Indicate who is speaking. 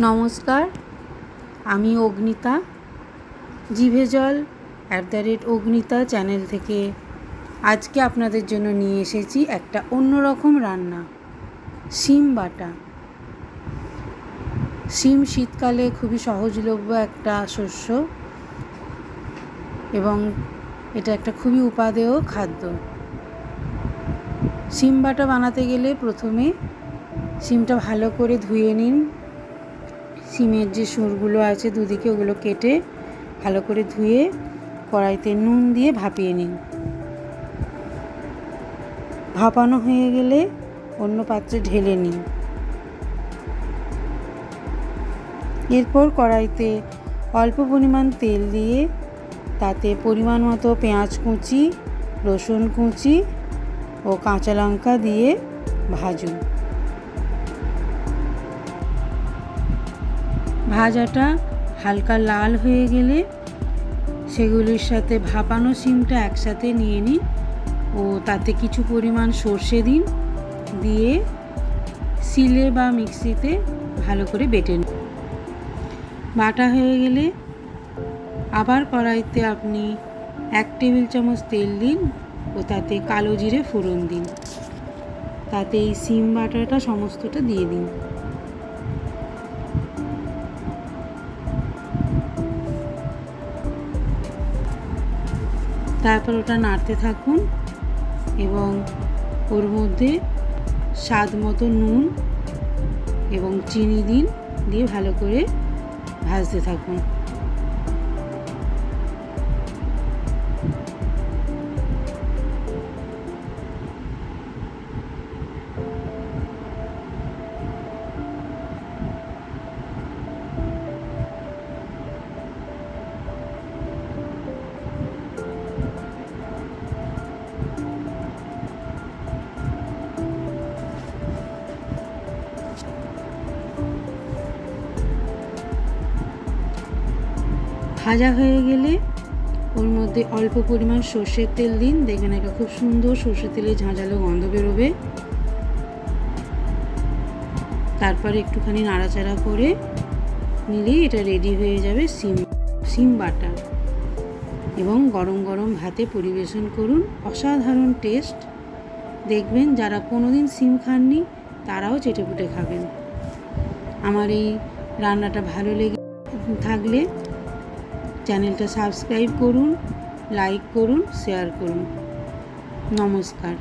Speaker 1: নমস্কার, আমি অগ্নিতা, জিভে জল at the rate Agnita channel থেকে আজকে আপনাদের জন্য নিয়ে এসেছি একটা অন্যরকম রান্না, শিম বাটা। শিম শীতকালে খুবই সহজলভ্য একটা শস্য এবং এটা একটা খুবই উপাদেয় খাদ্য। শিম বাটা বানাতে গেলে প্রথমে শিমটা ভালো করে ধুয়ে নিন। সিমের যে সুরগুলো আছে দুদিকে ওগুলো কেটে ভালো করে ধুয়ে কড়াইতে নুন দিয়ে ভাপিয়ে নিন। ভাপানো হয়ে গেলে অন্য পাত্রে ঢেলে নিন। এরপর কড়াইতে অল্প পরিমাণ তেল দিয়ে তাতে পরিমাণ মতো পেঁয়াজ কুচি, রসুন কুচি ও কাঁচা লঙ্কা দিয়ে ভাজুন। ভাজাটা হালকা লাল হয়ে গেলে সেগুলির সাথে ভাপানো সিমটা একসাথে নিয়ে নিন ও তাতে কিছু পরিমাণ সর্ষে দিন দিয়ে সিলে বা মিক্সিতে ভালো করে বেটে নিন। বাটা হয়ে গেলে আবার কড়াইতে আপনি এক টেবিল চামচ তেল দিন ও তাতে কালো জিরে ফোড়ন দিন। তাতে এই সিম বাটাটা সমস্তটা দিয়ে দিন। তারপর ওটা নাড়তে থাকুন এবং ওর মধ্যে স্বাদ মতো নুন এবং চিনি দিন দিয়ে ভালো করে ভাজতে থাকুন। ভাজা হয়ে গেলে ওর মধ্যে অল্প পরিমাণ সর্ষের তেল দিন, দেখবেন একটা খুব সুন্দর সর্ষের তেলে ঝাঁঝালো গন্ধ বেরোবে। তারপরে একটুখানি নাড়াচাড়া করে নিলেই এটা রেডি হয়ে যাবে সিম সিম বাটা। এবং গরম গরম ভাতে পরিবেশন করুন, অসাধারণ টেস্ট দেখবেন যারা কোনো দিন সিম খাননি, তারাও চেটেপুটে খাবেন। আমার এই রান্নাটা ভালো লেগে থাকলে চ্যানেলটা সাবস্ক্রাইব করুন লাইক করুন শেয়ার করুন। নমস্কার।